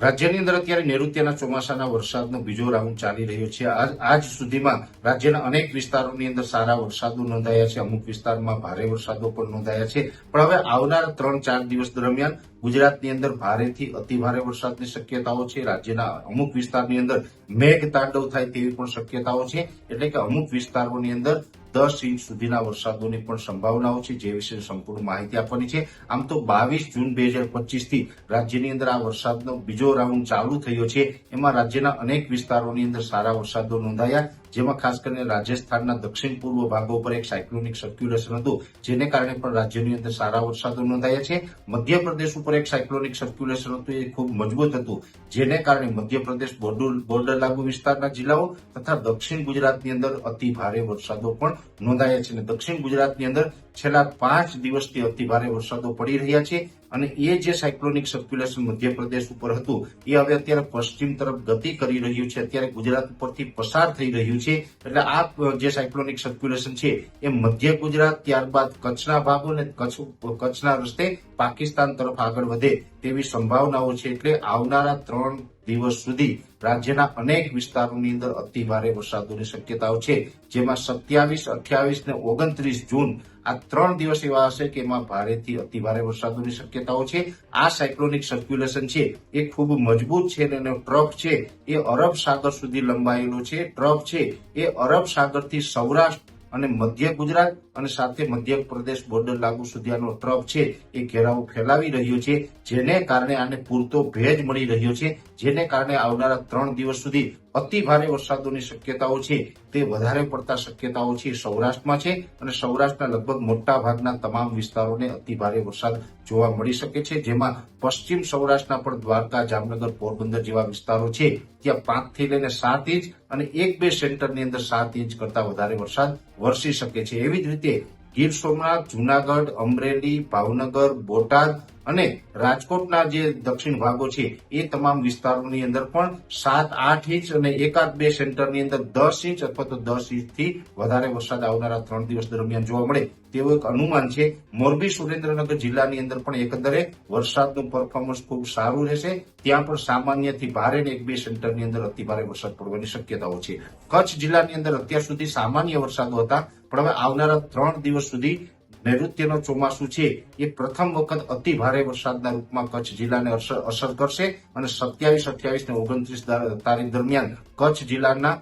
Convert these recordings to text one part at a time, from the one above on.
રાજ્યની અંદર અત્યારે નૈઋત્યના ચોમાસાના વરસાદનો બીજો રાઉન્ડ ચાલી રહ્યો છે. આજ સુધીમાં રાજ્યના અનેક વિસ્તારોની અંદર સારા વરસાદો નોંધાયા છે. અમુક વિસ્તારમાં ભારે વરસાદો પણ નોંધાયા છે. પણ હવે આવનારા ત્રણ ચાર દિવસ દરમિયાન ગુજરાતની અંદર ભારેથી અતિભારે વરસાદની શક્યતાઓ છે. રાજ્યના અમુક વિસ્તારની અંદર મેઘ તાંડવ થાય તેવી પણ શક્યતાઓ છે. એટલે કે અમુક વિસ્તારોની અંદર દસ ઇંચ સુધીના વરસાદોની પણ સંભાવનાઓ છે, જે વિશે સંપૂર્ણ માહિતી આપવાની છે. આમ તો બાવીસ જૂન બે હજાર પચીસથી રાજ્યની અંદર આ વરસાદનો બીજો રાઉન્ડ ચાલુ થયો છે. એમાં રાજ્યના અનેક વિસ્તારોની અંદર સારા વરસાદો નોંધાયા, જેમાં ખાસ કરીને રાજસ્થાનના દક્ષિણ પૂર્વ ભાગો પર એક સાયક્લોનિક સર્ક્યુલેશન હતું, જેને કારણે પણ રાજ્યની અંદર સારા વરસાદો નોંધાયા છે. મધ્યપ્રદેશ ઉપર એક સાયક્લોનિક સર્ક્યુલેશન હતું, એ ખૂબ મજબૂત હતું, જેને કારણે મધ્યપ્રદેશ બોર્ડર બોર્ડર લાગુ વિસ્તારના જિલ્લાઓ તથા દક્ષિણ ગુજરાતની અંદર અતિ ભારે વરસાદો પણ નોંધાયા છે. અને દક્ષિણ ગુજરાતની અંદર છેલ્લા પાંચ દિવસથી અતિ ભારે વરસાદો પડી રહ્યા છે. અને એ જે સાયક્લોનિક સર્ક્યુલેશન મધ્યપ્રદેશ ઉપર હતું, એ હવે અત્યારે પશ્ચિમ તરફ ગતિ કરી રહ્યું છે. અત્યારે ગુજરાત ઉપરથી પસાર થઈ રહ્યું છે. એટલે આ જે સાયક્લોનિક સર્ક્યુલેશન છે, એ મધ્ય ગુજરાત, ત્યારબાદ કચ્છના ભાગો અને કચ્છ કચ્છના રસ્તે પાકિસ્તાન તરફ આગળ વધે તેવી સંભાવનાઓ છે. એટલે આવનારા ત્રણ દિવસ સુધી રાજ્યના અનેક વિસ્તારોની અંદર અતિ ભારે વરસાદોની શક્યતાઓ છે. જેમાં સત્યાવીસ, અઠ્યાવીસ ને ઓગણત્રીસ જૂન આ ત્રણ દિવસ એવા હશે કે એમાં ભારેથી અતિ ભારે વરસાદોની શક્યતાઓ છે. આ સાયક્લોનિક સર્ક્યુલેશન છે. એ ખૂબ મજબૂત છે અને એનો ટ્રફ છે. એ અરબ સાગર સુધી લંબાયેલો છે. ટ્રફ છે. એ અરબ સાગરથી સૌરાષ્ટ્ર અને મધ્ય ગુજરાત અને સાથે મધ્ય પ્રદેશ બોર્ડર લાગુ સુધી આનો ટ્રફ છે, એ ઘેરાવો ફેલાવી રહ્યો છે, જેને કારણે આને પૂરતો ભેજ મળી રહ્યો છે, જેને કારણે આવનારા ત્રણ દિવસ સુધી અતિ ભારે વરસાદોની શક્યતાઓ છે. તે વધારે પડતા શક્યતાઓ છે સૌરાષ્ટ્રમાં છે અને સૌરાષ્ટ્રના લગભગ મોટા ભાગના તમામ વિસ્તારોને અતિ ભારે વરસાદ જોવા મળી શકે છે, જેમાં પશ્ચિમ સૌરાષ્ટ્રના પણ દ્વારકા, જામનગર, પોરબંદર જેવા વિસ્તારો છે, ત્યાં પાંચથી લઈને સાત ઇંચ અને એક બે સેન્ટરની અંદર સાત ઇંચ કરતા વધારે વરસાદ વરસી શકે છે. એવી જ રીતે ગીર સોમનાથ જુનાગઢ અમરેલી ભાવનગર બોટાદ અને રાજકોટના જે દક્ષિણ ભાગો છે, એ તમામ વિસ્તારોની અંદર પણ સાત, આઠ ઇંચ અને એકાદ બે સેન્ટરની અંદર દસ ઇંચ અથવા તો દસ ઇંચથી વધારે વરસાદ આવનારા ત્રણ દિવસ દરમિયાન જોવા મળે તેવું એક અનુમાન છે. મોરબી સુરેન્દ્રનગર જિલ્લાની અંદર પણ એકંદરે વરસાદનું પરફોર્મન્સ ખૂબ સારું રહેશે. ત્યાં પણ સામાન્યથી ભારે એક બે સેન્ટરની અંદર અતિભારે વરસાદ પડવાની શક્યતાઓ છે. કચ્છ જિલ્લાની અંદર અત્યાર સુધી સામાન્ય વરસાદો હતા, પણ હવે આવનારા ત્રણ દિવસ સુધી નૈઋત્યનો ચોમાસું છે, એ પ્રથમ વખત અતિ ભારે વરસાદના રૂપમાં કચ્છ જિલ્લાને અસર કરશે અને સત્યાવીસ અઠ્યાવીસ ને ઓગણત્રીસ તારીખ દરમિયાન કચ્છ જિલ્લાના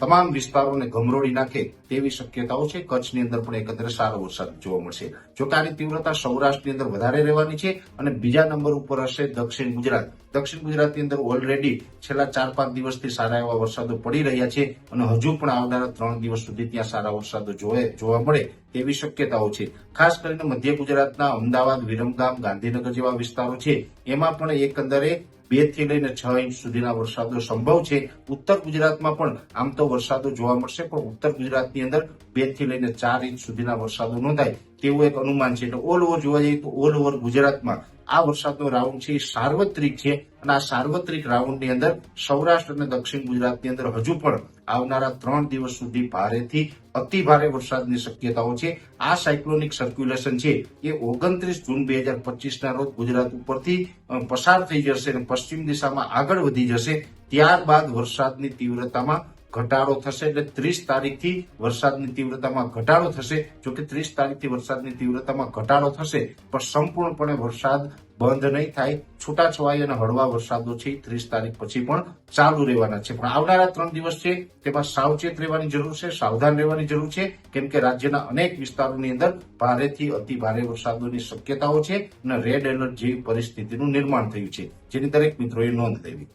તમામ વિસ્તારોને ગમરોળી નાખે તેવી શક્યતાઓ છે. કચ્છની અંદર પણ એકંદરે સારો વરસાદ જોવા મળશે. જોકે આની તીવ્રતા સૌરાષ્ટ્રની અંદર વધારે રહેવાની છે અને બીજા નંબર ઉપર હશે દક્ષિણ ગુજરાત. દક્ષિણ ગુજરાતની અંદર ઓલરેડી છેલ્લા ચાર પાંચ દિવસથી સારા એવા વરસાદો પડી રહ્યા છે અને હજુ પણ આવનારા ત્રણ દિવસ સુધી ત્યાં સારા વરસાદો જોવે, જોવા મળે તેવી શક્યતાઓ છે. ખાસ કરીને મધ્ય ગુજરાતના અમદાવાદ, વિરમગામ, ગાંધીનગર જેવા વિસ્તારો છે. એમાં પણ એકંદરે બેથી લઈને છ ઇંચ સુધીના વરસાદનો સંભવ છે. ઉત્તર ગુજરાતમાં પણ આમ તો વરસાદો જોવા મળશે, પણ ઉત્તર ગુજરાતની અંદર બેથી લઈને ચાર ઇંચ સુધીના વરસાદો નોંધાય તેવું એક અનુમાન છે. એટલે ઓલ ઓવર જોવા જઈએ તો ઓલ ઓવર ગુજરાતમાં આ વરસાદનો રાઉન્ડ છે, એ સાર્વત્રિક છે અને આ સાર્વત્રિક રાઉન્ડની અંદર સૌરાષ્ટ્ર અને દક્ષિણ ગુજરાતની અંદર હજુ પણ આવનારા ત્રણ દિવસ સુધી ભારેથી અતિ ભારે વરસાદની શક્યતાઓ છે. આ સાયક્લોનિક સર્ક્યુલેશન છે, એ ઓગણત્રીસ જૂન બે હજાર પચીસના રોજ ગુજરાત ઉપરથી પસાર થઈ જશે અને પશ્ચિમ દિશામાં આગળ વધી જશે. ત્યારબાદ વરસાદની તીવ્રતામાં ઘટાડો થશે એટલે ત્રીસ તારીખથી વરસાદની તીવ્રતામાં ઘટાડો થશે. જો કે ત્રીસ તારીખથી વરસાદની તીવ્રતામાં ઘટાડો થશે, પણ સંપૂર્ણપણે વરસાદ બંધ નહીં થાય. છૂટાછવાઈ અને હળવા વરસાદો છે, ત્રીસ તારીખ પછી પણ ચાલુ રહેવાના છે. પણ આવનારા ત્રણ દિવસ છે, તેમાં સાવચેત રહેવાની જરૂર છે, સાવધાન રહેવાની જરૂર છે, કેમ કે રાજ્યના અનેક વિસ્તારોની અંદર ભારેથી અતિ ભારે વરસાદોની શક્યતાઓ છે અને રેડ એલર્ટ જેવી પરિસ્થિતિનું નિર્માણ થયું છે. જેની દરેક મિત્રોએ નોંધ લેવી.